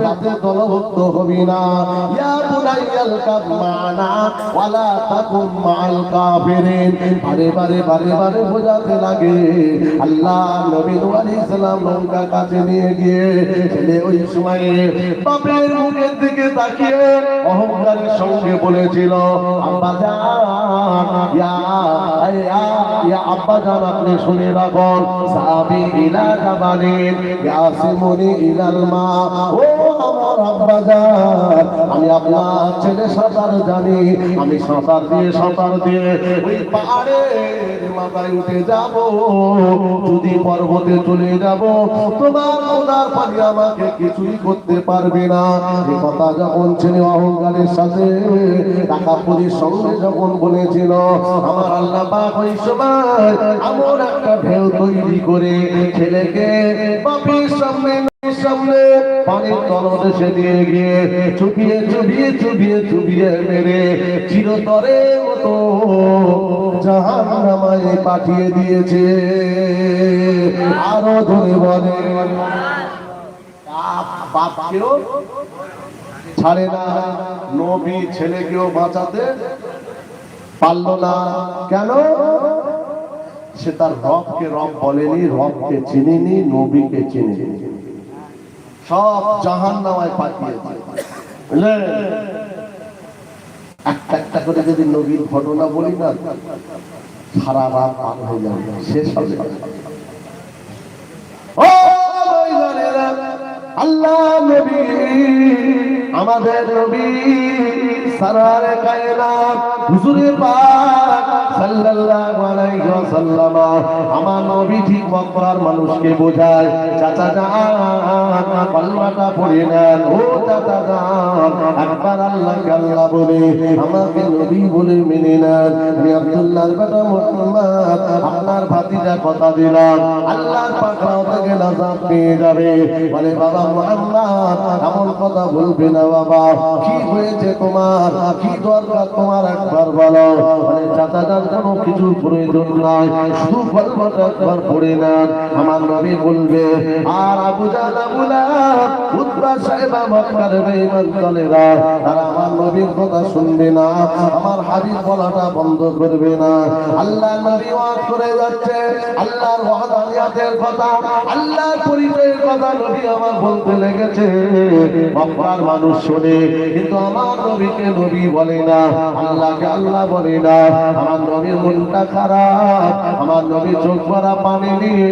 কাফেরদের দলভুক্ত হবি না। ইয়া ওয়ালা মাল কাফিরিন। বারে বারে বারে বোঝাতে লাগে, আল্লাহ নবী নূহ আলাইহিস সালাম কাছে নিয়ে গিয়ে ছেলে ওই মুখের দিকে তাকিয়ে অহংকারের সঙ্গে বলেছিল, আব্বা জান, ইয়া ইয়া আব্বা জান, আপনি শুনে রাখুন সাবি ইলা জাবালিন, ইয়াসিমুনি ইলাল মা ও আমি আপনার ছেলে সাঁতার জানি, আমি সাঁতার দিয়ে সাঁতার দিয়ে যদি পর্বতে চলে যাব, তোমার পানি আমাকে কিছুই করতে পারবে না। কথা যখন ছেলে অহংকারের সাথে টাকা পুলিশ সঙ্গে যখন বলেছিল, আমার আল্লাহ ওই সময় এমন একটা ঢেউ তৈরি করে ছেলেকে বাপের সামনে নদীর সামনে পানির তলদেশে দিয়ে গিয়ে চুপিয়ে চুপিয়ে চুপিয়ে চুপিয়ে মেরে চিরতরে মতো জাহান নামায় পাঠিয়ে দিয়েছে। আরও ধরে বলে, বাপ বাপকেও ছাড়ে না। নবী ছেলেকেও বাঁচাতে পারল না। কেন? সে তার রবকে রব বলেনি, রবকে চিনিনি, নবীকে চিনিনি। সব জাহান নামায় পাঠিয়েছে বুঝলেন একটা একটা করে যদি নবীর ঘটনা বলি না, সারা রাত পার হয়ে যাবে, শেষ হবে। আল্লাহ নবী, আমাদের নবী হুজুরে পাক সাল্লাল্লাহু আলাইহি ওয়াসাল্লাম, আমার নবী ঠিক মক্কার মানুষকে বোঝায়, চাচা জান ও জান একবার বলে, আমাকে নবী বলে মেনে নেন। আমি আব্দুল্লাহর বেটা মুহাম্মদ ভাতিজা কথা দিলাম। আল্লাহর থেকে নাজাত পেয়ে যাবে। বলে, বাবা মুহাম্মদ, এমন কথা বলবে না বাবা। কি হয়েছে তোমার? কি দরকার তোমার? একবার বলো। মানে কোনো কিছু প্রয়োজন নাই। শুধু একবার পড়ে নেন। আমার নবী বলবে, আর আবু আবু লাহাব উতবা সাহেবা, মক্কার বেঈমান দলেরা তারা আমার নবীর কথা শুনবে না, আমার হাবিব বলাটা বন্ধ করবে না। আল্লাহ নবী ওয়াজ করে যাচ্ছে, আল্লাহর ওয়াদানিয়াতের কথা, আল্লাহর পরিচয়ের কথা নবী আমার বলতে লেগেছে। মক্কার মানুষ শোনে, কিন্তু আমার নবীকে নবী বলে না, আল্লাহকে আল্লাহ বলে না। আমার নবীর মনটা খারাপ, আমার নবী চোখ ভরা পানি নিয়ে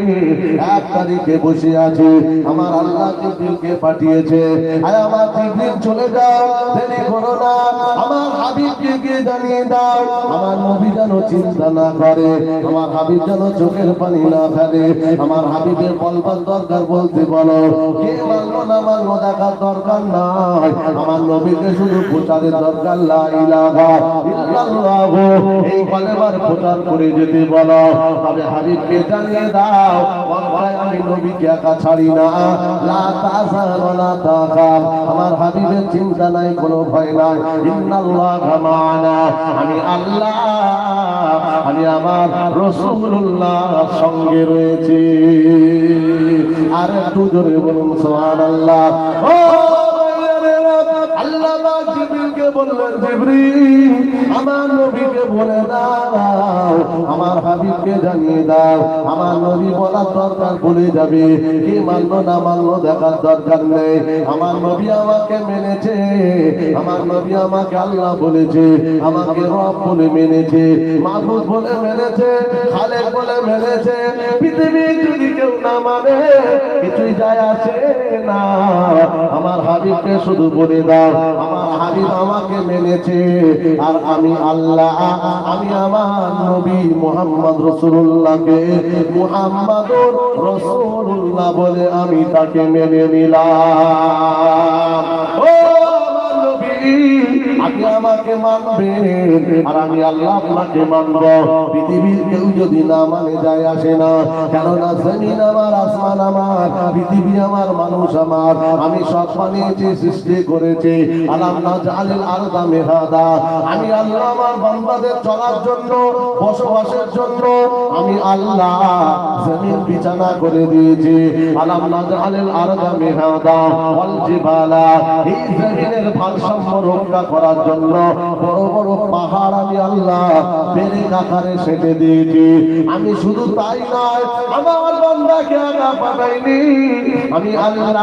এক তারিখে বসে আছে। আমার আল্লাহ জিব্রিলকে পাঠিয়েছে। আয় আমার জিব্রিল চলে যাও, দেরি করো না। আমার হাবিবকে গিয়ে জানিয়ে দাও, আমার নবী যেন চিন্তা না করে। আমার হাবিব যেন চোখের পানি না ফেলে। আমার হাবিবের বলবার দরকার বলতে বলো, কে মানলো না মানলো দেখার দরকার নাই। আমার নবীকে শুধু প্রচারের দরকার, লা ইলাহা ইল্লাল্লাহ। এই কলেমার প্রচার করে যেতে বলো, তবে হাবিবকে জানিয়ে দাও আমি নবীকে একা ছাড়ি না। লা তাসাল ওয়ালা তাকাব আমার হাবিবের চিন্তা নাই, কোনো ভয় নাই। আমি আল্লাহ, আমি আমার রসুল্লাহ সঙ্গে রয়েছি। আর একটু জোরে বলুন সোহান আল্লাহ আল্লাহ জিবরিল, আমার নবীকে বলে দাও, আমার হাবিবকে জানিয়ে দাও, আমার নবী বলার দরকার বলে যাবে, কি মানলো না মানলো দেখার দরকার নেই, আমার নবী আমাকে মেনেছে, আমার নবী আমাকে আল্লাহ বলেছে, আমাকে রব বলে মেনেছে মাহবুব বলে মেনেছে, খালেক বলে মেনেছে, পৃথিবী যদি কেউ না মানে কিছুই যায় আসে না, আমার হাবিবকে শুধু বলে দাও, আমার হাবিব আমাকে মেনেছে। আর আমি আল্লাহ, আমি আমার নবী মোহাম্মদ রসুল্লাহকে মোহাম্মদ রসুল্লাহ বলে আমি তাকে মেনে নিলাম। আমাকে মানবে। আর আমি আল্লাহ আপনাকে মানব। পৃথিবীর কেউ যদি না মানে যায় আসে না। কেননা জমিন আমার, আসমান আমার, পৃথিবী আমার, মানুষ আমার। আমি সব বানিয়েছি, সৃষ্টি করেছি। আল্লাহ আমার বান্দাদের চলার বসবাসের আমি আল্লাহ বিছানা করে দিয়েছি। রক্ষা করার জন্য আমি আমি শুধু তাই নয়, আমার বান্দাকে আগা পাঠাইনি। আমি আল্লাহ,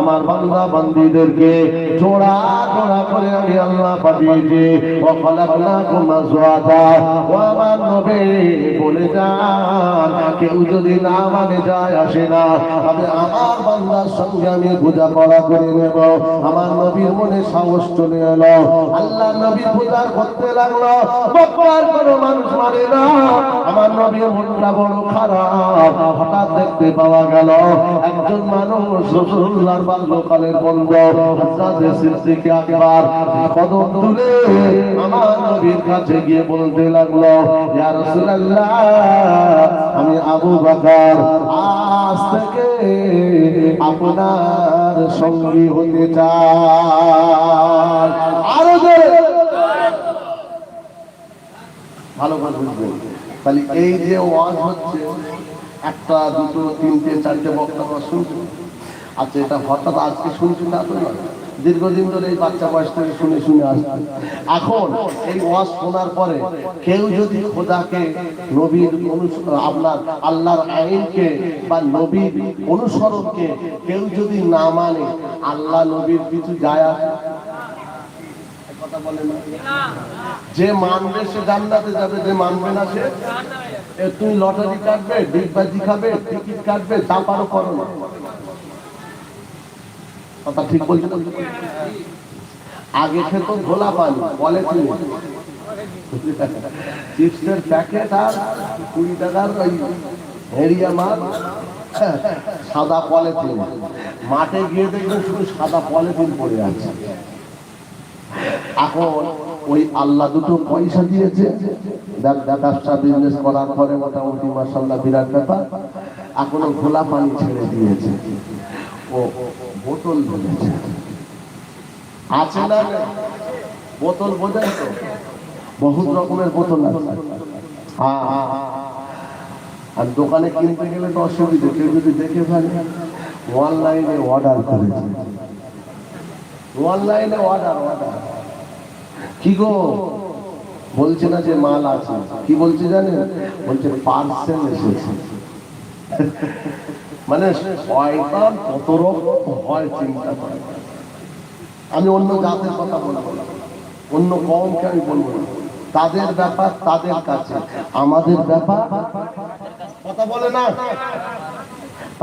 আমার করে আমি আল্লাহ পাঠিয়েছি। আমার নবে, বলে কেউ যদি না মানে যায়, আসে না। তবে আমার বান্দার সঙ্গে আমি করা করে নেব। আমার নবীর মনে সাহস চলে এলো। আল্লাহ নবী পূজা করতে লাগল। বকবার কোনো মানুষ মানে না। আমার নবীর মনটা বড় খারাপ। হঠাৎ দেখতে পাওয়া গেল, একজন মানুষ রসুল্লাহর বাল্যকালের বন্ধু, হযরত সিদ্দিক আকবর। কদম তুলে আমার নবীর কাছে গিয়ে বলতে লাগল, ইয়া রাসূলুল্লাহ আবু বকর। আজ থেকে আপনার সঙ্গী হতে চাই আরও ভালো করে তাহলে এই যে ওয়াজ হচ্ছে, একটা, দুটো, তিনটে, চারটে বক্তব্য শুনছি। আচ্ছা এটা হঠাৎ আজকে শুনছি না তো দীর্ঘদিন ধরে এই বাচ্চা বয়স থেকে শুনে শুনে আসছে। এখন এই ওয়াজ শোনার পরে কেউ যদি খোদাকে নবীর আপনার আল্লাহর আইনকে বা নবীর অনুসরণকে কেউ যদি না মানে আল্লাহ নবীর কিছু যায় আসে যে মানবে সে জান্নাতে যাবে, যে মানবে না সে তুমি লটারি কাটবে ডিগবাজি খাবে, টিকিট কাটবে তা পারো করো না। কথা ঠিক বলছো? তো? আগে খেতো ঘোলা পানি বলে তুমি চিপসের প্যাকেট আর কুড়ি টাকার ওই হেরিয়া মাছ, সাদা পলিথিন। মাঠে গিয়ে দেখবেন শুধু সাদা পলিথিন পড়ে আছে। এখন ওই আল্লাহ দুটো পয়সা দিয়েছে। ব্যবসা বিজনেস করার পরে মোটামুটি মাসাল্লাহ বিরাট ব্যাপার। এখনও ঘোলা পানি ছেড়ে দিয়েছে। ও বোতল আছে না বোতল বোঝেন তো? বহুত রকমের বোতল আছে। হ্যাঁ হ্যাঁ, হ্যাঁ। আর দোকানে কিনতে গেলে তো অসুবিধা কেউ যদি দেখে ফেলে অনলাইনে অর্ডার করেছে। অনলাইনে অর্ডার অর্ডার। কি গো? বলছে না যে মাল আছে। কি বলছে জানেন? বলছে পার্সেল এসেছে। মানে শয়তান কত রকম হয় চিন্তা করে আমি অন্য জাতের কথা বলব। অন্য কমকে আমি বলব না। তাদের ব্যাপার তাদের কাছে আমাদের ব্যাপার কথা বলে না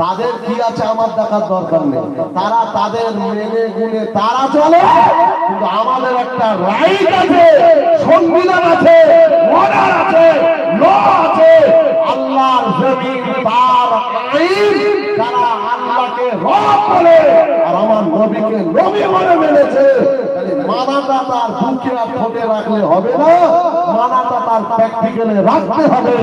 তাদের কি আছে আমার দেখার দরকার নেই। তারা তাদের মেনে গুনে তারা চলে, কিন্তু আমাদের একটা রাইট আছে, সংবিধান আছে অর্ডার আছে ল আছে। আল্লাহর জমিন তার আইন যারা আল্লাহকে রব বলে, আর আমার নবীকে নবী বলে মেনেছে। মানাটা তার বুকে আর ঠোঁটে রাখলে হবে না। মানাটা তার প্র্যাকটিক্যালে রাখতে হবে।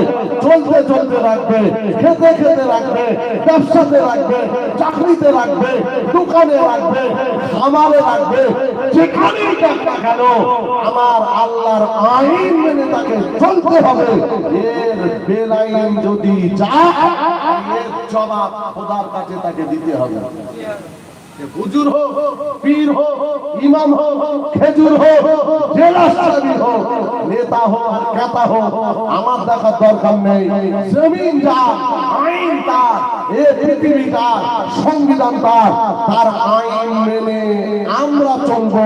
চলতে চলতে রাখবে, খেতে খেতে রাখবে, ব্যবসাতে রাখবে, চাকরিতে রাখবে, দোকানে রাখবে, খামারে রাখবে, যেখানেই না কেন, আমার আল্লাহর আইন মেনে তাকে চলতে হবে। এর বেলাইন যদি যা, এর জবাব খোদার কাছে তাকে দিতে হবে। হুজুর হোক, পীর হোক, ইমাম হোক, খেজুর হোক, জেলা সাহেব হোক, নেতা হোক আর কেতা হোক, আমার দেখার দরকার নেই। জমিন যার, আইন তার, এ পৃথিবী তার, সংবিধান তার তার আইন মেনে আমরা চলবো।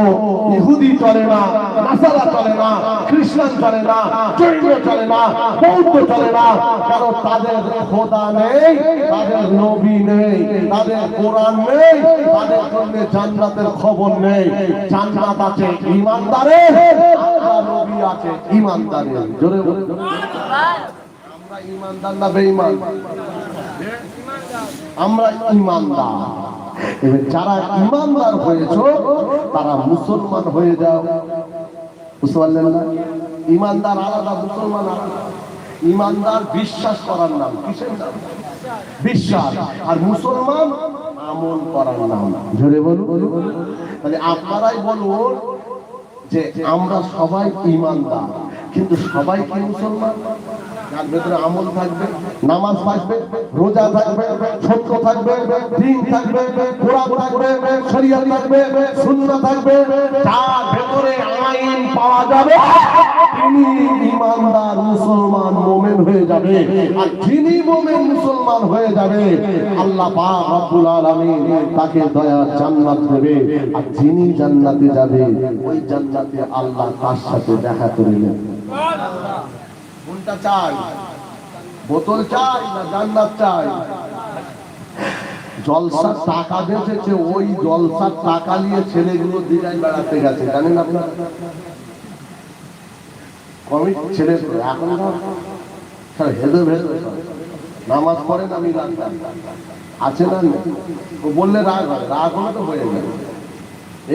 ইহুদি চলে না, নাসারা চলে না, খ্রিস্টান চলে না, জৈন চলে না, বৌদ্ধ চলে না, কারণ তাদের খোদা নেই, তাদের নবী তাদের কোরআন নেই, তাদের জন্য জান্নাতের খবর নেই। জান্নাত আছে ইমানদারের, আল্লাহ নবী আছে ইমানদারের। জোরে আমরা ইমানদার না বেঈমান? আমরা ইমানদার। যারা ইমানদার হয়েছো, তারা মুসলমান হয়ে যাও। বুঝতে পারলেন না? ইমানদার আলাদা, মুসলমান আলাদা। ইমানদার বিশ্বাস করার নাম কিসের নাম? বিশ্বাস। আর মুসলমান আমল করার নাম। জোরে বলুন। তাহলে আপনারাই বলুন যে আমরা সবাই ইমানদার, কিন্তু সবাই কি মুসলমান? যার ভেতরে আমল থাকবে, নামাজ থাকবে রোজা থাকবে সত্য থাকবে দিন থাকবে কোরআন থাকবে শরিয়া থাকবে সুন্নাহ থাকবে যার ভেতরে আইন পাওয়া যাবে। তিনি ইমানদার মুসলমান মোমেন হয়ে যাবে। আর যিনি মোমেন মুসলমান হয়ে যাবে আল্লাহ পাক রব্বুল আলামিন তাকে দয়া জান্নাত দেবে। আর যিনি জান্নাতে যাবে ওই জান্নাতে আল্লাহ তার সাথে দেখা করে নেবে। কোনটা চাই? বোতল চাই না জান্নাত চাই? জলসার টাকা বেঁচেছে, ওই জলসার টাকা নিয়ে ছেলেগুলো দিঘায় বেড়াতে গেছে, জানেন আপনার? কমিট ছেলে এখন ভেদে নামাজ পড়েন আমি আছে না ও বললে হয় তো হয়ে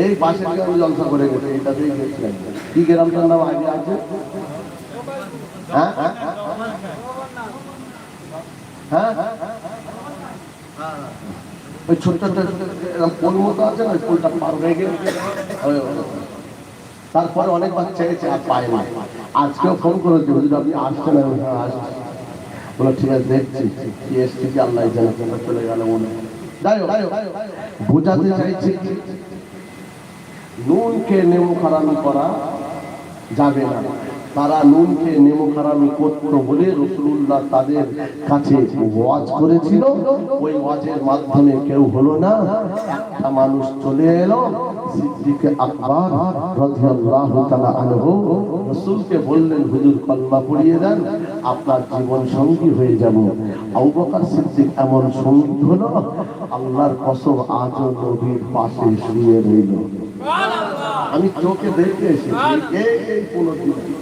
এই পাশের গ্রামে জলসা কি গ্রামটার নাম আগে আছে? হ্যাঁ হ্যাঁ। হ্যাঁ? ওই ছোট্ট এরকম পোল মতো আছে না পোলটা পার হয়ে গেলে ওই- ওই- তারপরে অনেকবার আর পায় না। আজকেও ফোন করেছে হুজুর আপনি আসছেন আমি হ্যাঁ, বলো ঠিক আছে দেখছি কি এসছি কি আল্লাহ জানে চলে গেল মনে। যাই হোক, বোঝাতে চাইছি নুনকে নেমু খারামি করা যাবে না। তারা নুনকে নেমু খারামি করতো বলে রসুল্লাহ তাদের কাছে ওয়াজ করেছিল। ওই ওয়াজের মাধ্যমে কেউ হলো না। একটা মানুষ চলে এলো, সিদ্দিকে আকবর রাদিয়াল্লাহু বললেন, হুজুর, কলমা পড়িয়ে দেন, আপনার জীবন সঙ্গী হয়ে যাব। আবু বকর সিদ্দিক এমন সঙ্গী হলো, আল্লাহর কসম আজও নবীর পাশে শুয়ে রইল। আমি চোখে দেখে এসেছি দেখে এলাম। হে নওজোয়ানেরা,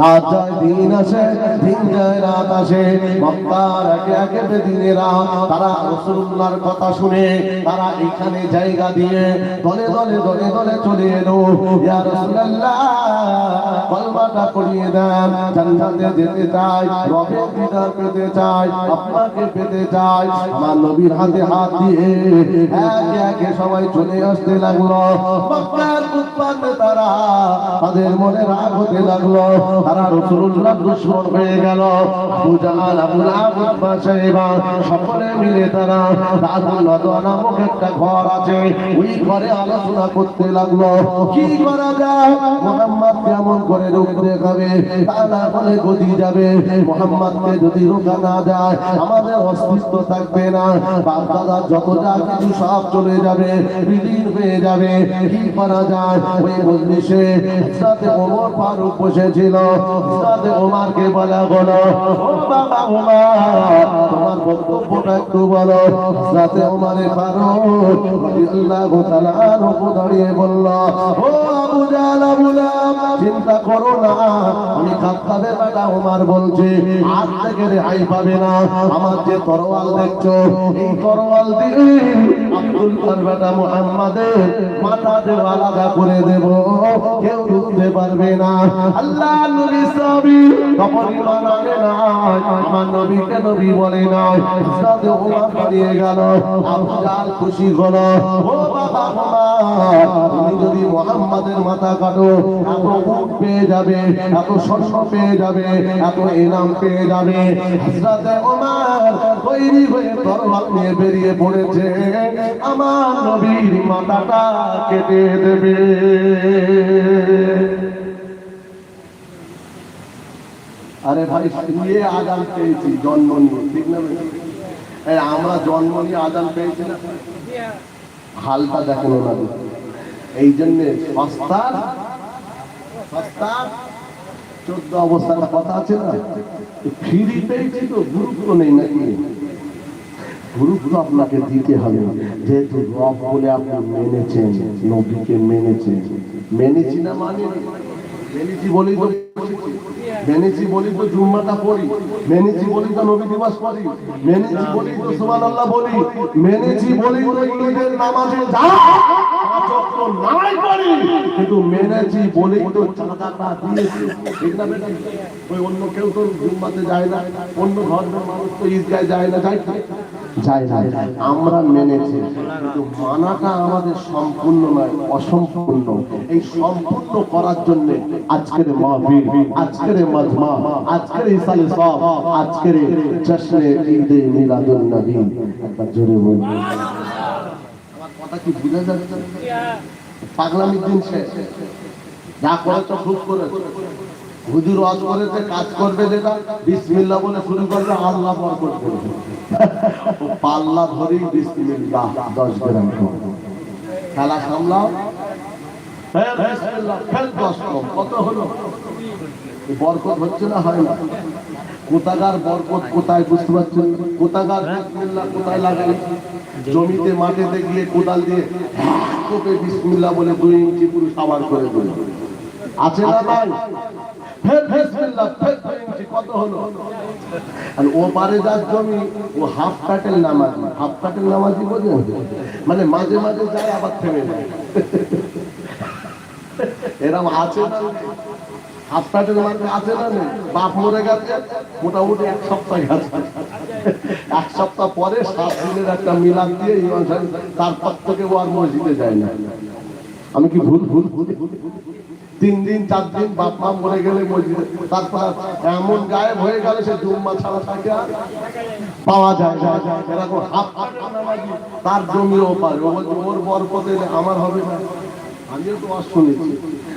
রাত দিন আসে শুনে, তারা এখানে জায়গা দিয়ে দলে দলে দলে দলে চলে এলো। ইয়া রাসূলুল্লাহ, কলমাটা পড়িয়ে দেন, জান্নাতে যেতে নবীর হাতে হাত দিয়ে একে একে সবাই চলে আসতে লাগল। মক্কার তারা তাদের মনে রাগ হতে লাগল। তারা রসুল্লাহ দুশ্মন হয়ে গেল। লাহাব সকলে মিলে তারা রাজুল্লাহ নামক একটা ঘর আছে। ওই ঘরে আলোচনা করতে লাগল, কি করা যায়? মোহাম্মদ কেমন করে রুখতে হবে তা না হলে গদি যাবে। মোহাম্মদকে যদি রোকা না যায় আমাদের অস্তিত্ব থাকবে না। বাপ দাদা যত যা কিছু সব চলে যাবে, বিলীন হয়ে যাবে। কি করা যায়? ওই মজলিসে ওমর ফারুক বসেছিল। সাথে ওমারকে বলা বাবা ওমর তোমার বক্তব্যটা একটু বলো। ওমারে তাআলা দাঁড়িয়ে বলল, ও আবু জাহল, আবু চিন্তা করো না, আমি খাত্তাবের বেটা ওমর বলছি, আজ থেকে রেহাই পাবে না। আমার যে তরোয়াল দেখছ, এই তরোয়াল দিয়ে আব্দুল বেটা মুহাম্মাদের মাথা দেওয়া আলাদা করে দেব। কেউ ঢুকতে পারবে না। আল্লাহ নবী সাবি তখন ইমান আনে না। আমার নবীকে নবী বলে না। সাথে ওমর দাঁড়িয়ে গেল। আবু জাহল খুশি হলো। ও বাবা ওমর তুমি যদি মুহাম্মাদের মাথা কাটো, এত উট পেয়ে যাবে, এত স্বর্ণ পেয়ে যাবে, এত ইনাম পেয়ে যাবে। হযরতে ওমর তৈরি হয়ে তরবাল নিয়ে বেরিয়ে পড়েছে। আমার নবীর মাথাটা কেটে দেবে। আরে ভাই শুয়ে আজান পেয়েছি, জন্ম নিয়ে, ঠিক না? আমরা জন্ম নিয়ে আজান পেয়েছি না? হালটা দেখেন ওনাদের এই জন্যে সস্তার সস্তার চোদ্দ অবস্থাটা কথা আছে না? ফ্রি পেয়েছি তো, গুরুত্ব নেই নাকি? গুরুত্ব আপনাকে দিতে হবে। যেহেতু রব বলে আপনি মেনেছেন, নবীকে মেনেছেন। মেনেছি না মানে মেনেছি বলেই তো মেনেছি বলি তো জুম্মাটা পড়ি। মেনেছি বলি তো নবী দিবস পড়ি। মেনেছি বলি তো সুবহানাল্লাহ বলি। মেনেছি বলি তো ঈদের নামাজে যা পাঁচ নাই পড়ি কিন্তু মেনেছি বলি তো চাঁদাটা দিয়েছি ঠিক না বেটা ওই অন্য কেউ তো জুম্মাতে যায় না অন্য ধর্মের মানুষ তো ঈদগায় যায় না যায় যায় না। আমরা মেনেছি কিন্তু মানাটা আমাদের সম্পূর্ণ নয় অসম্পূর্ণ। এই সম্পূর্ণ করার জন্য আজকের মাহফিল আজকের মাজমা আজকের ইসালে সব আজকের জশ্নে ঈদে মিলাদুন নবী। একবার জোরে বলবেন আমার কথা কি বুঝা যাচ্ছে পাগলামির দিন শেষ। যা করেছ খুব করেছ। হুজুর ওয়াজ করেছে কাজ করবে যেটা। বিসমিল্লাহ বলে শুরু করবে আল্লাহ বরকত করবে। পাল্লা ধরেই বিসমিল্লাহ দশ গ্রাম খেলা সামলাও। ফের বিসমিল্লাহ, ফের দশ কম। কত হলো? বরকত হচ্ছে না হয় না? কোথাকার বরকত কোথায় বুঝতে পারছেন? কোথাকার কোথায় লাগাই? জমিতে মাটিতে গিয়ে কোদাল দিয়ে কোপে বিসমিল্লাহ বলে দুই ইঞ্চি পুরো সাবার করে দিল আছে না নাই? ফের বিসমিল্লাহ ফের দুই ইঞ্চি কত হলো? আর ও পারে যার জমি ও হাফ নামাজি হাফ প্যাটেল নামাজি বোঝেন মানে মাঝে মাঝে যায় আবার থেমে যায়। এরম আছে না? হাফ প্যাটেল মানে আছে না? বাপ মরে গেছে, মোটামুটি এক সপ্তাহ গেছে। এক সপ্তাহ পরে সাত দিনের একটা মিলাদ দিয়ে ইমাম সাহেব তারপর থেকে ও আর মসজিদে যায় না। আমি কি ভুল ভুল ভুল। তিন দিন, চার দিন বাপ মা মরে গেলে মসজিদে, তারপর এমন গায়েব হয়ে গেলে সে জুম্মা ছাড়া থাকে আর পাওয়া যায় না। এরকম হাফ তার জমিও পারে ও বলছে, ওর বরকত এলে আমার হবে না। আমিও তো আর শুনেছি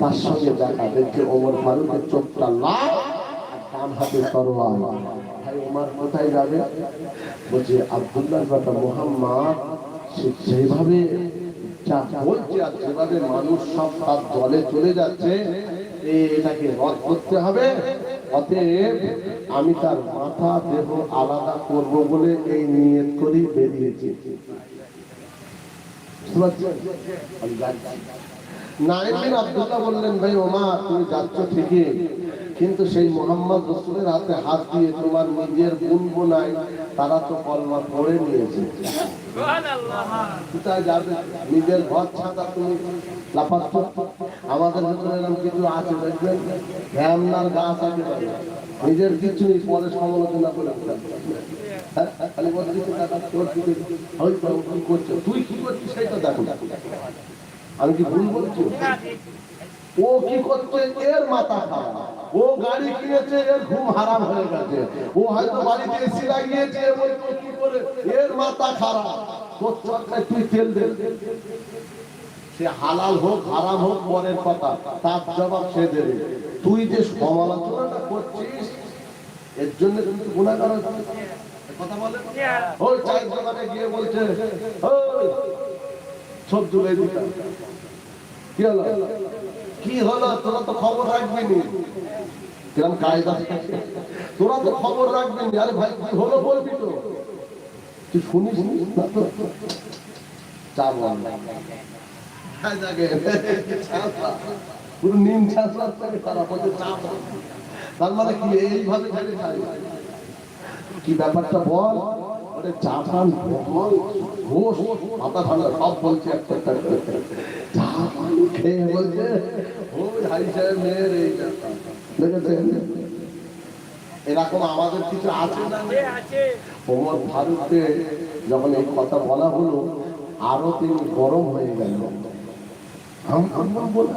তার সঙ্গে দেখা দেখছে ওমর ফারুকের চোখটা লাল আর ডান হাতে ভাই কোথায় যাবে? বলছে আব্দুল্লাহ বেটা মোহাম্মদ, সে যা বলছে আর মানুষ সব তার জলে চলে যাচ্ছে এটাকে রদ করতে হবে। অতএব আমি তার মাথা, দেহ আলাদা করব বলে এই নিয়ত করেই বেরিয়েছি। আব্দুল্লাহ বললেন ভাই ওমা তুমি যাচ্ছ ঠিকই কিন্তু সেই মোহাম্মদ রসুলের হাতে হাত দিয়ে তোমার নিজের বোন বোনাই তারা তো কলমা পড়ে নিয়েছে। কোথায় যাবে? নিজের ঘর ছাড়া তুমি লাফাচ্ছ? আমাদের ভিতরে এরকম কিছু আছে দেখবেন? গাছ আছে নিজের কিছু পরে সমালোচনা করে হ্যাঁ? খালি বলছি তোর কি করছে? তুই কি করছিস? সেটা দেখো। আমি কি ভুল বলছি? ও কি করছে এর মাথা ও গাড়ি কিনেছে এর ঘুম হারাম হয়ে গেছে। ও হয়তো বাড়িতে এসি লাগিয়েছে কি করে? এর মাথা খারাপ। তোর চরকায় তুই তেল দে। সে হালাল হোক হারাম হোক পরের কথা তার জবাব সে দেবে। তুই যে সমালোচনাটা করছিস এর জন্য কিন্তু গুণাগার হচ্ছে। কথা বলে? ওই চায়ের দোকানে গিয়ে বলছে ওই সব দিতাম। কি হলো? কি হলো? তোরা তো খবর রাখবি নি কিরম কায়দা। তোরা তো খবর রাখবি নি আরে ভাই কি হলো বলবি তো? তুই শুনিস না তো? চা বল হ্যাঁ, পুরো নিম ছাঁচড়ার থেকে খারাপ হচ্ছে চা বল। তার মানে কি এইভাবে কি ব্যাপারটা বল? ওরে চাপান বল ঘোষ মাথা ঠান্ডা সব বলছে একটা একটা করে। চা পান খেয়ে বলছে ওই হাই সাহেব মেয়ের এই ব্যাপার। দেখেছেন এরকম আমাদের কিছু আছে না ওমর ফারুককে যখন এই কথা বলা হলো আরও তিনি গরম হয়ে গেল আমরা বলব।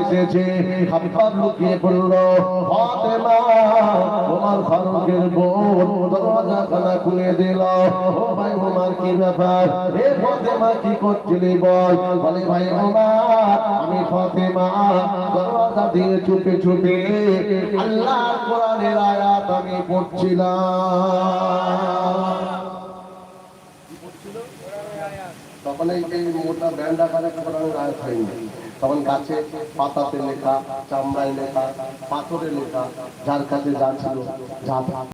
এসেছে হাবিব লুকিয়ে পড়ল ফাতেমা। ওমর ফারুকের বোন দরজা খানা খুলে দিল। ও ভাই ওমর, কি ব্যাপার? হে ফাতেমা কি করছিলি বল? বলে, ভাই ওমর, আমি ফাতেমা। দরজা দিয়ে চুপে চুপে আল্লাহর কোরআনের আয়াত আমি পড়ছিলাম। তখন এই মোটা ব্যান্ড আকারে কোরআনের আয়াত হয়নি। তখন গাছে পাতাতে লেখা চামড়ায় লেখা পাথরে লেখা যার কাছে যা ছিল যা